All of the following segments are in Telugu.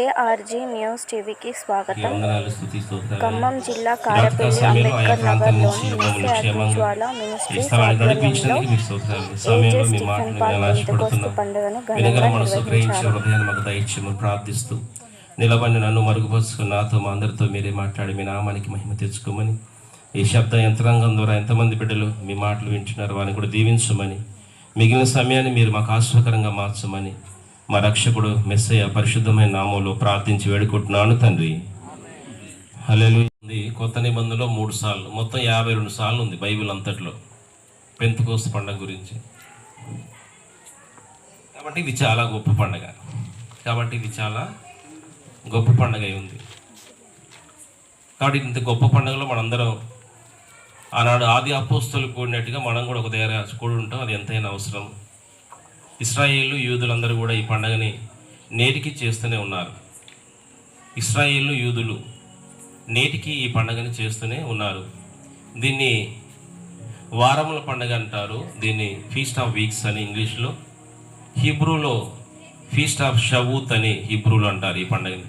ఏఆర్జీ న్యూస్ టీవీకి స్వాగతం. ఖమ్మం జిల్లా కారపల్లి అంబేద్కర్ నగర్లోని నుంచి మమ్మల్ని నిత్య క్షేమంగా అగ్నిజ్వాల ఈ మినిస్ట్రీస్ స్థలానికి ఆధ్వర్యంలో నడిపించినందుకు మీకు స్తోత్రాలు. ఈ ఏజే సమయంలో మీ స్టీఫెన్ మాటలు నేను పాల్ పెంతెకోస్తు ఆశపడుతున్నాను పండుగను ఘనంగా నిర్వహించారు. ప్రార్థిస్తూ నిలబడి నన్ను మరుగుపరుచుకుని నాతో మా అందరితో మీరే మాట్లాడి మీ నామానికి మహిమ తెచ్చుకోమని. ఈ శబ్ద యంత్రాంగం ద్వారా ఎంతమంది బిడ్డలు మీ మాటలు వింటున్నారు వారిని కూడా దీవించమని. మిగిలిన సమయాన్ని మీరు మాకు ఆశ్వకరంగా మార్చమని. మా రక్షకుడు మెస్సయ్య పరిశుద్ధమైన నామంలో ప్రార్థించి వేడుకుంటున్నాను తండ్రి. హల్లెలూయా. ఉంది కొత్త నిబంధనలో మూడు సార్లు మొత్తం యాభై రెండు సార్లు ఉంది బైబిల్ అంతట్లో. పెంతుకోస్త పండుగ గురించి. కాబట్టి ఇది చాలా గొప్ప పండగ. కాబట్టి ఇది చాలా గొప్ప పండగ ఉంది. కాబట్టి ఇంత గొప్ప పండుగలో మనందరం ఆనాడు ఆది అపోస్తులు కూడినట్టుగా మనం కూడా ఒక దగ్గర కూడి ఉంటాం. అది ఎంతైనా అవసరం. ఇస్రాయేళ్ళు యూదులందరూ కూడా ఈ పండగని నేటికి చేస్తూనే ఉన్నారు. ఇస్రాయేళ్ళు యూదులు నేటికి ఈ పండగని చేస్తూనే ఉన్నారు. దీన్ని వారముల పండగ అంటారు. దీన్ని ఫీస్ట్ ఆఫ్ వీక్స్ అని ఇంగ్లీష్లో హిబ్రూలో ఫీస్ట్ ఆఫ్ షవూత్ అని హిబ్రూలో అంటారు ఈ పండుగని.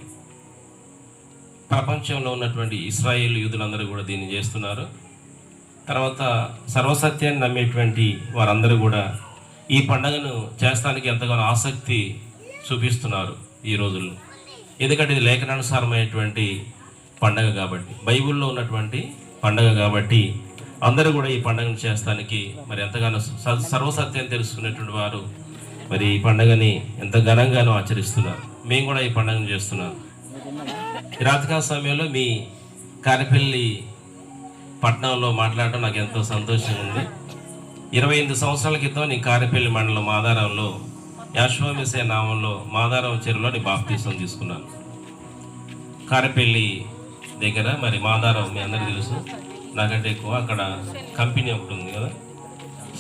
ప్రపంచంలో ఉన్నటువంటి ఇస్రాయేల్ యూదులందరూ కూడా దీన్ని చేస్తున్నారు. తర్వాత సర్వసత్యాన్ని నమ్మేటువంటి వారందరూ కూడా ఈ పండుగను చేస్తానికి ఎంతగానో ఆసక్తి చూపిస్తున్నారు ఈ రోజుల్లో. ఎందుకంటే ఇది లేఖనానుసారమైనటువంటి పండగ కాబట్టి బైబిల్లో ఉన్నటువంటి పండగ కాబట్టి అందరూ కూడా ఈ పండుగను చేస్తానికి మరి ఎంతగానో సర్వసత్యం తెలుసుకునేటువంటి వారు మరి ఈ పండుగని ఎంత ఘనంగానో ఆచరిస్తున్నారు. మేము కూడా ఈ పండుగను చేస్తున్నాం. రాతకా సమయంలో మీ కారిపల్లి పట్టణంలో మాట్లాడటం నాకు ఎంతో సంతోషంగా ఉంది. ఇరవై ఎనిమిది సంవత్సరాల క్రితం నీ కారిపల్లి మండలం మాదారంలో యాశ్వమిసే నామంలో మాదారం చెరువులో నీ బాప్తీసం తీసుకున్నాను. కారేపల్లి దగ్గర మరి మాదారం మీ అందరికీ తెలుసు. నాకంటే ఎక్కువ అక్కడ కంపెనీ ఒకటి ఉంది కదా?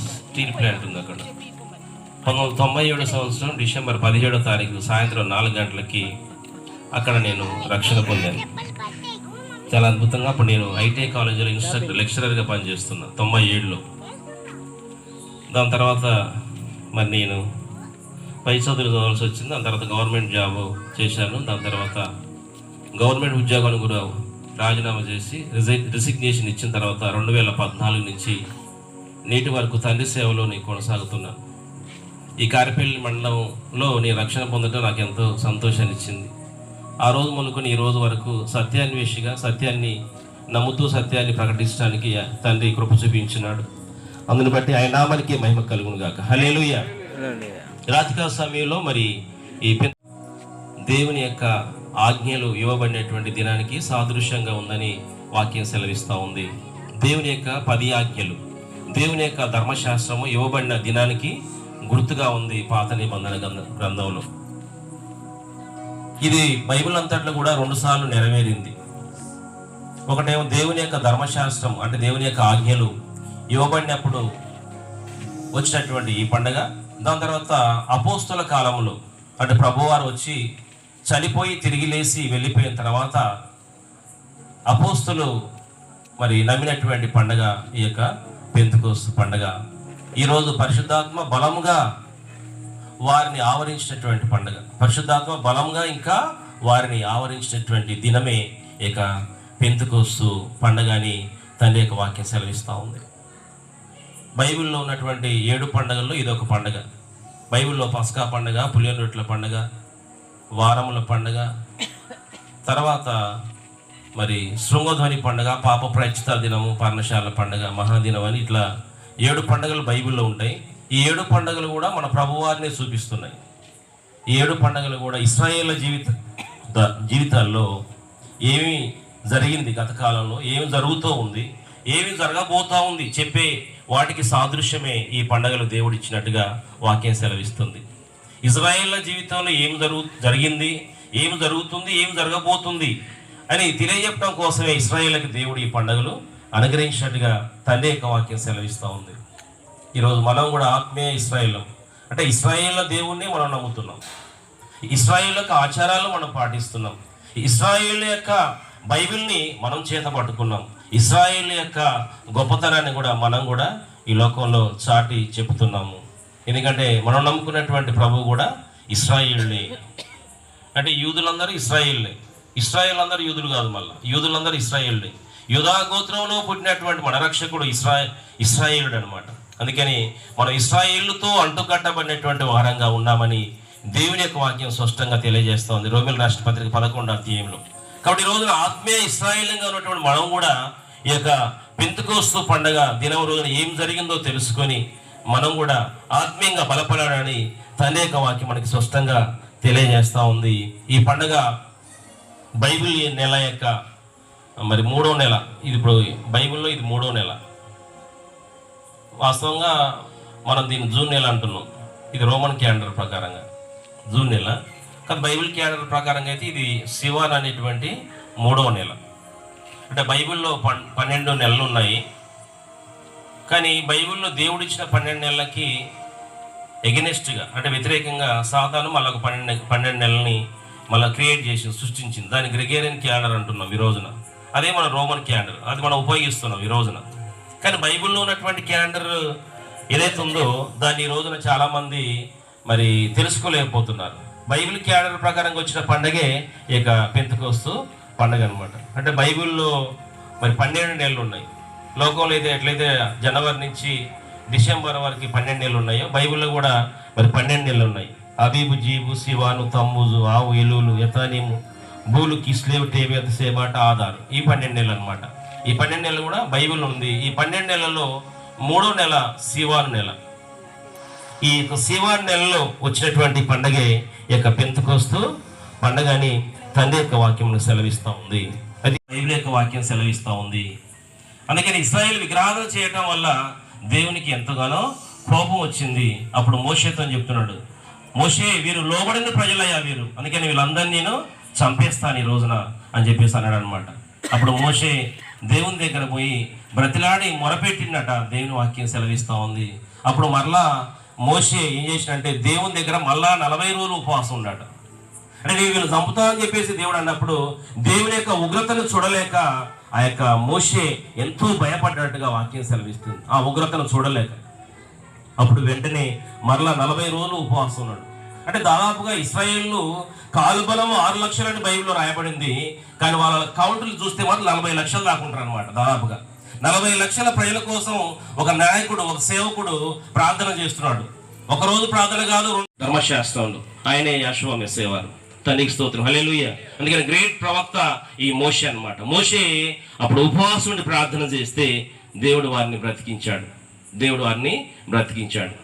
స్టీల్ ప్లాంట్ ఉంది అక్కడ. పంతొమ్మిది తొంభై ఏడు సంవత్సరం డిసెంబర్ పదిహేడో తారీఖు సాయంత్రం నాలుగు గంటలకి అక్కడ నేను రక్షణ పొందాను. చాలా అద్భుతంగా అప్పుడు నేను ఐటీఐ కాలేజీలో ఇన్స్ట్రక్టర్ లెక్చరర్గా పనిచేస్తున్నా తొంభై ఏడులో. దాని తర్వాత మరి నేను పై చదువులు చదవాల్సి వచ్చింది. దాని తర్వాత గవర్నమెంట్ జాబ్ చేశాను. దాని తర్వాత గవర్నమెంట్ ఉద్యోగాన్ని కూడా రాజీనామా చేసి రిజై రిసిగ్నేషన్ ఇచ్చిన తర్వాత రెండు వేల పద్నాలుగు నుంచి నేటి వరకు తండ్రి సేవలో నేను కొనసాగుతున్నాను ఈ కారిపల్లి మండలంలో నేను రక్షణ పొందడం నాకు ఎంతో సంతోషాన్ని ఇచ్చింది. ఆ రోజు మొదలుకొని ఈ రోజు వరకు సత్యాన్వేషిగా సత్యాన్ని నమ్ముతూ సత్యాన్ని ప్రకటించడానికి తండ్రి కృప చూపించినాడు. అందుని బట్టి ఆయన నామానికి మహిమ కలుగును గాక. హలేలుయ రాజకీయ సమయంలో మరి ఈ దేవుని యొక్క ఆజ్ఞలు ఇవ్వబడినటువంటి దినానికి సాదృశ్యంగా ఉందని వాక్యం సెలవిస్తూ ఉంది. దేవుని యొక్క పది ఆజ్ఞలు. దేవుని యొక్క ధర్మశాస్త్రము ఇవ్వబడిన దినానికి గుర్తుగా ఉంది పాత నిబంధన గ్రంథ- గ్రంథంలో. ఇది బైబిల్ అంతట్లో కూడా రెండు సార్లు నెరవేరింది. ఒకటేమో దేవుని యొక్క ధర్మశాస్త్రం అంటే దేవుని యొక్క ఆజ్ఞలు ఇవ్వబడినప్పుడు వచ్చినటువంటి ఈ పండగ. దాని తర్వాత అపోస్తుల కాలంలో అంటే ప్రభువారు వచ్చి చనిపోయి తిరిగి లేచి వెళ్ళిపోయిన తర్వాత అపోస్తులు మరి నమ్మినటువంటి పండగ ఈ యొక్క పెంతుకోస్తు పండగ. ఈరోజు పరిశుద్ధాత్మ బలముగా వారిని ఆవరించినటువంటి పండగ. పరిశుద్ధాత్మ బలంగా ఇంకా వారిని ఆవరించినటువంటి దినమే ఇక పెంతుకోస్తు పండగ అని తండ్రి యొక్క వాక్యం సెలవిస్తూ ఉంది. బైబిల్లో ఉన్నటువంటి ఏడు పండుగల్లో ఇదొక పండుగ. బైబిల్లో పస్కా పండగ పులియన్ రొట్టెల పండుగ వారముల పండగ తర్వాత మరి శృంగధ్వని పండుగ పాప ప్రచిత దినము పర్ణశాల పండగ మహాదినం అని ఇట్లా ఏడు పండగలు బైబిల్లో ఉంటాయి. ఈ ఏడు పండుగలు కూడా మన ప్రభువారిని చూపిస్తున్నాయి. ఈ ఏడు పండుగలు కూడా ఇస్రాయేళ్ళ జీవిత జీవితాల్లో ఏమి జరిగింది గతకాలంలో ఏమి జరుగుతూ ఉంది ఏమి జరగబోతూ ఉంది చెప్పే వాటికి సాదృశ్యమే ఈ పండగలు దేవుడు ఇచ్చినట్టుగా వాక్యం సెలవిస్తుంది. ఇజ్రాయేళ్ళ జీవితంలో ఏం జరుగు జరిగింది ఏం జరుగుతుంది ఏం జరగబోతుంది అని తెలియజెప్పడం కోసమే ఇస్రాయేళ్ళకు దేవుడు ఈ పండుగలు అనుగ్రహించినట్టుగా తండ్రి యొక్క వాక్యం సెలవిస్తూ ఉంది. ఈరోజు మనం కూడా ఆత్మీయ ఇస్రాయేళ్ళం అంటే ఇస్రాయేళ్ళ దేవుణ్ణి మనం నమ్ముతున్నాం. ఇస్రాయేల్ యొక్క ఆచారాలు మనం పాటిస్తున్నాం. ఇస్రాయేల్ యొక్క బైబిల్ని మనం చేత పట్టుకున్నాం. ఇస్రాయేల్ యొక్క గొప్పతనాన్ని కూడా మనం కూడా ఈ లోకంలో చాటి చెబుతున్నాము. ఎందుకంటే మనం నమ్ముకున్నటువంటి ప్రభు కూడా ఇస్రాయేల్ని అంటే యూదులందరూ ఇస్రాయేళ్ళే ఇస్రాయిల్ అందరూ యూదులు కాదు మళ్ళీ. యూదులందరూ ఇస్రాయేళ్ళే యూదా గోత్రంలో పుట్టినటువంటి మన రక్షకుడు ఇస్రా ఇస్రాయేలుడు అనమాట అందుకని మనం ఇస్రాయిల్తో అంటుకట్టబడినటువంటి వారంగా ఉన్నామని దేవుని యొక్క వాక్యం స్పష్టంగా తెలియజేస్తోంది. రోమిల్ రాష్ట్ర పత్రిక పదకొండు అధ్యాయంలో. కాబట్టి ఈ రోజున ఆత్మీయ ఇస్రాయిల్గా ఉన్నటువంటి మనం కూడా ఈ యొక్క పెంతుకోస్తు పండగ దినం రోజున ఏం జరిగిందో తెలుసుకొని మనం కూడా ఆత్మీయంగా బలపడాలని తండ్రి యొక్క వాక్యం మనకి స్పష్టంగా తెలియజేస్తూ ఉంది. ఈ పండగ బైబిల్ నెల యొక్క మరి మూడో నెల. ఇది ఇప్పుడు బైబిల్లో ఇది మూడో నెల. వాస్తవంగా మనం దీన్ని జూన్ నెల అంటున్నాం. ఇది రోమన్ క్యాలెండర్ ప్రకారంగా. జూన్ నెల. కానీ బైబిల్ క్యాలెండర్ ప్రకారంగా అయితే ఇది శివాన్ అనేటువంటి మూడవ నెల. అంటే బైబిల్లో పన్ పన్నెండు నెలలు ఉన్నాయి కానీ బైబిల్లో దేవుడు ఇచ్చిన పన్నెండు నెలలకి ఎగనెస్ట్గా అంటే వ్యతిరేకంగా సాతాను మళ్ళీ ఒక పన్నెండు పన్నెండు నెలల్ని మళ్ళీ క్రియేట్ చేసి సృష్టించింది. దాన్ని గ్రిగేరియన్ క్యాలెండర్ అంటున్నాం ఈ రోజున. అదే మన రోమన్ క్యాలెండర్ అది మనం ఉపయోగిస్తున్నాం ఈ రోజున. కానీ బైబిల్లో ఉన్నటువంటి క్యాలెండర్ ఏదైతే ఉందో దాన్ని ఈ రోజున చాలామంది మరి తెలుసుకోలేకపోతున్నారు. బైబిల్ క్యాలెండర్ ప్రకారంగా వచ్చిన పండగే ఇక పెంతుకొస్తూ పండగ అనమాట అంటే బైబిల్లో మరి పన్నెండు నెలలు ఉన్నాయి లోకంలో అయితే ఎట్లయితే జనవరి నుంచి డిసెంబర్ వరకు పన్నెండు నెలలు ఉన్నాయో బైబిల్లో కూడా మరి పన్నెండు నెలలు ఉన్నాయి అబీబు జీబు శివాను తమ్ముజు ఆవు ఎలువులు ఎతానీము బూలు కిస్లేవు టేబేత సేమాట ఆధారు ఈ పన్నెండు నెలలు అనమాట ఈ పన్నెండు నెలలు కూడా బైబిల్ ఉంది. ఈ పన్నెండు నెలల్లో మూడో నెల శివాను నెల. ఈ యొక్క నెలలో వచ్చినటువంటి పండగే యొక్క పెంతుకొస్తూ పండగ అని తండ్రి యొక్క వాక్యం సెలవిస్తూ ఉంది. అది బైబిల్ యొక్క వాక్యం సెలవిస్తూ ఉంది. అందుకని ఇస్రాయేల్ విగ్రహాలు చేయటం వల్ల దేవునికి ఎంతగానో కోపం వచ్చింది. అప్పుడు మోషేతో అని చెప్తున్నాడు. మోషే వీరు లోబడిన ప్రజలయ్యా వీరు. అందుకని వీళ్ళందరినీ నేను చంపేస్తాను ఈ రోజున అని చెప్పేసి అన్నాడు అనమాట అప్పుడు మోషే దేవుని దగ్గర పోయి బ్రతిలాడి మొరపెట్టిండట దేవుని వాక్యం సెలవిస్తూ ఉంది. అప్పుడు మరలా మోషే ఏం చేసినంటే దేవుని దగ్గర మళ్ళా నలభై రోజులు ఉపవాసం ఉన్నాడు అంటే వీళ్ళు చంపుతా అని చెప్పేసి దేవుడు అన్నప్పుడు దేవుని యొక్క ఉగ్రతను చూడలేక ఆ యొక్క మోషే ఎంతో భయపడ్డట్టుగా వాక్యం సెలవిస్తుంది. ఆ ఉగ్రతను చూడలేక. అప్పుడు వెంటనే మరలా నలభై రోజులు ఉపవాసం ఉన్నాడు. అంటే దాదాపుగా ఇస్రాయేళ్ళు కాలుబలం ఆరు లక్షలని బైబిల్లో రాయబడింది. కానీ వాళ్ళ కౌంటులు చూస్తే మాత్రం నలభై లక్షలు దాకుంటారు అనమాట దాదాపుగా. నలభై లక్షల ప్రజల కోసం ఒక నాయకుడు ఒక సేవకుడు ప్రార్థన చేస్తున్నాడు. ఒక రోజు ప్రార్థన కాదు ధర్మశాస్త్రంలో. ఆయనే యాశువ మెస్సేవారు. తండ్రికి స్తోత్రం. హలేలుయ్య అందుకని గ్రేట్ ప్రవక్త ఈ మోషే అన్నమాట. మోషే అప్పుడు ఉపవాసం ఉండి ప్రార్థన చేస్తే దేవుడు వారిని బ్రతికించాడు. దేవుడు వారిని బ్రతికించాడు.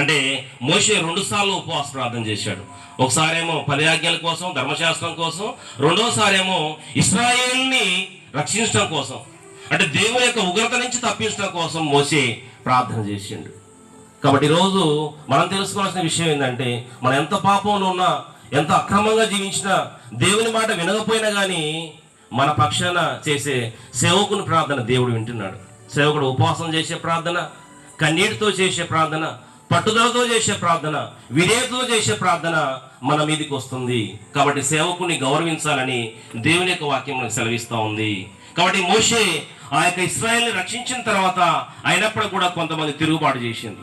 అంటే మోషే రెండు సార్లు ఉపవాస ప్రార్థన చేశాడు. ఒకసారేమో పదయాజ్ఞల కోసం ధర్మశాస్త్రం కోసం రెండోసారేమో ఇస్రాయేల్ని రక్షించడం కోసం. అంటే దేవుని యొక్క ఉగ్రత నుంచి తప్పించడం కోసం మోసే ప్రార్థన చేసిండు. కాబట్టి ఈరోజు మనం తెలుసుకోవాల్సిన విషయం ఏంటంటే మనం ఎంత పాపంలో ఉన్నా ఎంత అక్రమంగా జీవించినా దేవుని మాట వినకపోయినా కానీ మన పక్షాన చేసే సేవకుని ప్రార్థన దేవుడు వింటున్నాడు. సేవకుడు ఉపవాసం చేసే ప్రార్థన కన్నీటితో చేసే ప్రార్థన పట్టుదలతో చేసే ప్రార్థన విధేయతతో చేసే ప్రార్థన మన మీదకి వస్తుంది. కాబట్టి సేవకుని గౌరవించాలని దేవుని యొక్క వాక్యం మనకు సెలవిస్తూ ఉంది. కాబట్టి మోషే ఆ యొక్క ఇస్రాయల్ని రక్షించిన తర్వాత అయినప్పుడు కూడా కొంతమంది తిరుగుబాటు చేసింది.